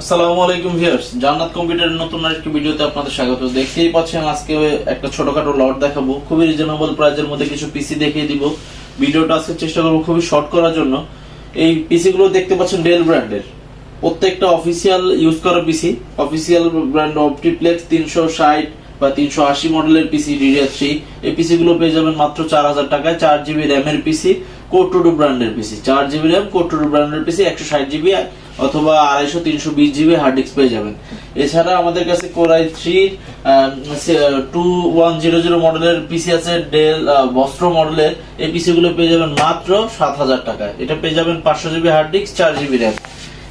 আসসালামু আলাইকুম ভিউয়ার্স, জান্নাত কম্পিউটারের নতুন আরেকটি ভিডিওতে আপনাদের স্বাগত। দেখতেই পাচ্ছেন আজকে একটা ছোটখাটো লট দেখাবো, খুবই রিজনেবল প্রাইজের মধ্যে কিছু পিসি দেখিয়ে দিব। ভিডিওটা আজকে চেষ্টা করব খুবই শর্ট করার জন্য। এই পিসি গুলো দেখতে পাচ্ছেন ডেল ব্র্যান্ডের প্রত্যেকটা অফিসিয়াল ইউজ করা পিসি অফিসিয়াল ব্র্যান্ড অপটিপ্লেক্স তিনশো ষাট বা তিনশো আশি মডেলের পিসি ডিডিআর থ্রি এই পিসি গুলো পেয়ে যাবেন মাত্র চার হাজার টাকায়। চার জিবি র্যামের পিসি কোটোডু ব্র্যান্ডের পিসি চার জিবি র্যাম কোটোডু ব্র্যান্ডের পিসি একশো ষাট জিবি অথবা আড়াইশো তিনশো বিশ জিবি হার্ড ডিস্ক পেয়ে যাবেন। এছাড়া আমাদের কাছে core i three two one zero zero মডেলের পিসি আছে ডেল বস্ত্র মডেলের এই পিসি গুলো পেয়ে যাবেন মাত্র সাত হাজার টাকায়। এটা পেয়ে যাবেন পাঁচশো জিবি হার্ড ডিস্ক চার জিবি র্যাম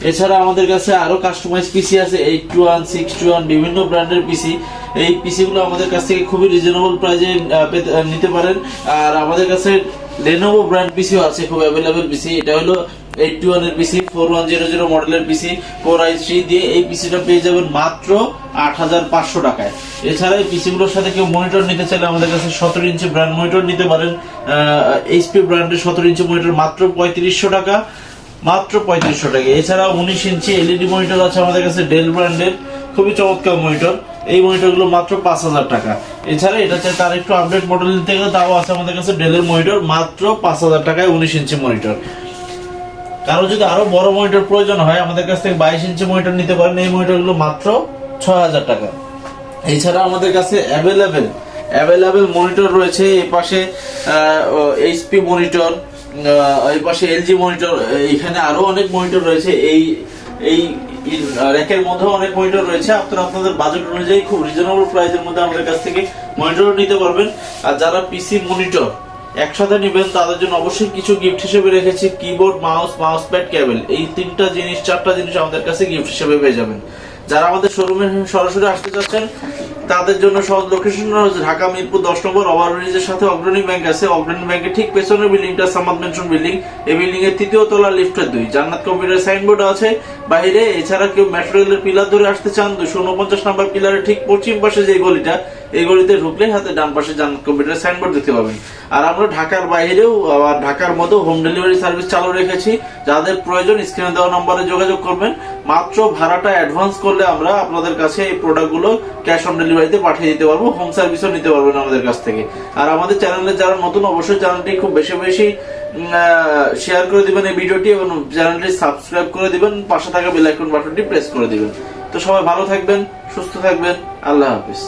এছাড়া আমাদের কাছে আরও কাস্টমাইজ পিসি আছে eight two one six two one বিভিন্ন ব্র্যান্ডের পিসি এই পিসি গুলো আমাদের কাছ থেকে খুবই রিজনেবল প্রাইজে নিতে পারেন। আর আমাদের কাছে লেনোভো ব্র্যান্ড পিসিও আছে, খুব অ্যাভেলেবেল পিসি এটা হলো এইট টু ওয়ানের PC four one zero zero মডেলের পিসি কোর আই থ্রি দিয়ে এই পিসিটা পেয়ে যাবেন মাত্র আট হাজার পাঁচশো টাকায়। এছাড়া এই পিসি গুলোর সাথে কেউ মনিটর নিতে চাইলে আমাদের কাছে সতেরো ইঞ্চি ব্র্যান্ড মনিটর নিতে পারেন। এইচপি ব্র্যান্ডের সতেরো ইঞ্চি মনিটর মাত্র পঁয়ত্রিশশো টাকা। মাত্র পঁয়ত্রিশশো টাকা। এছাড়া উনিশ ইঞ্চি এলইডি মনিটর আছে আমাদের কাছে ডেল ব্র্যান্ডের খুবই চমৎকার মনিটর এই মনিটরগুলো মাত্র পাঁচ হাজার টাকা। এছাড়া এটা তার একটু আপডেট মডেল গেলে তাও আছে আমাদের কাছে ডেলের মনিটর মাত্র পাঁচ হাজার টাকায় উনিশ ইঞ্চি মনিটর কারও যদি আরও বড় মনিটর প্রয়োজন হয়, আমাদের কাছ থেকে বাইশ ইঞ্চি মনিটর নিতে পারেন। এই মনিটরগুলো মাত্র ছয় হাজার টাকা। এছাড়া আমাদের কাছে অ্যাভেলেবেল অ্যাভেলেবেল মনিটর রয়েছে। এই পাশে এইচপি মনিটর এই পাশে এলজি মনিটর এখানে আরও অনেক মনিটর রয়েছে। এই এই র্যাকের মধ্যে অনেক মনিটর রয়েছে। আপনারা আপনাদের বাজেট অনুযায়ী খুব রিজনেবল প্রাইসের মধ্যে আমাদের কাছ থেকে মনিটর নিতে পারবেন। আর যারা পিসি মনিটর একসাথে নেবেন, তাদের জন্য অবশ্যই কিছু গিফট হিসেবে রেখেছি। কিবোর্ড মাউস মাউস প্যাড কেবল এই তিনটা জিনিস, চারটা জিনিস আমাদের কাছে গিফট হিসেবে পেয়ে যাবেন। যারা আমাদের শোরুমে সরাসরি আসতে চাচ্ছেন তাদের জন্য সহজ লোকেশন হচ্ছে ঢাকা, মিরপুর, দশ নম্বর ওভারব্রিজের সাথে অগ্রণী ব্যাংক আছে। অগ্রণী ব্যাংকের ঠিক পেছনের বিল্ডিংটা সামাদ মেনশন বিল্ডিং। এই বিল্ডিং এর তৃতীয় তলা, লিফটের দুই। জান্নাত কম্পিউটার সাইনবোর্ড আছে। বাইরে এছাড়া কেউ মেট্রো রেলের পিলার ধরে আসতে চান। দুশো উনপঞ্চাশ নম্বর পিলারের ঠিক পশ্চিম পাশে যে গলিটা এই গলিতে ঢুকলে হাতে ডান পাশে কম্পিউটার সাইনবোর্ড দেখতে পাবেন। আর আমরা ঢাকার বাইরেও আবার ঢাকার মতো হোম ডেলিভারি সার্ভিস চালু রেখেছি। যাদের প্রয়োজন স্ক্রিনে দেওয়া নম্বরে যোগাযোগ করবেন। মাত্র ভাড়াটা অ্যাডভান্স করলে আমরা আপনাদের কাছে এই প্রোডাক্টগুলো ক্যাশ অন ডেলিভারিতে পাঠিয়ে দিতে পারব হোম সার্ভিসও নিতে পারবেন আমাদের কাছ থেকে। আর আমাদের চ্যানেলে যারা নতুন, অবশ্যই চ্যানেলটি খুব বেশি বেশি শেয়ার করে দিবেন এই ভিডিওটি এবং চ্যানেলটি সাবস্ক্রাইব করে দিবেন। পাশে থাকা বেল আইকন বাটনটি প্রেস করে দিবেন। তো সবাই ভালো থাকবেন, সুস্থ থাকবেন। আল্লাহ হাফিজ।